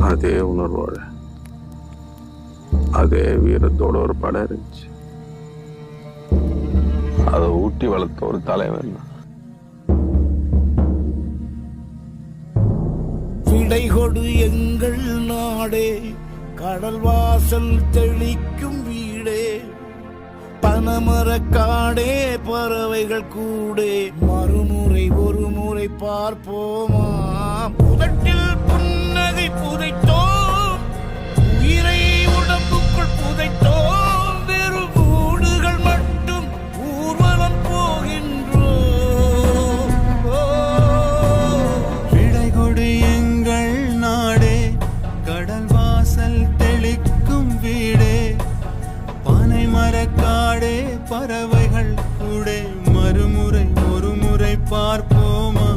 அதே உணர்வோட. அதே வீரத்தோட ஒரு படம் இருந்துச்சு. அதை ஊட்டி வளர்த்த ஒரு தலைவன் தான். எங்கள் நாடே கடல் வாசல் தெளிக்கும் வீடே. பனமரக்காடே பறவைகள் கூடே. மறுமுறை ஒரு முறை பார்ப்போமா முதட்டில் வாசல் தெளிக்கும் வீடே பானை மரக்காடே பறவைகள் கூடே. மறுமுறை ஒரு பார்ப்போமா?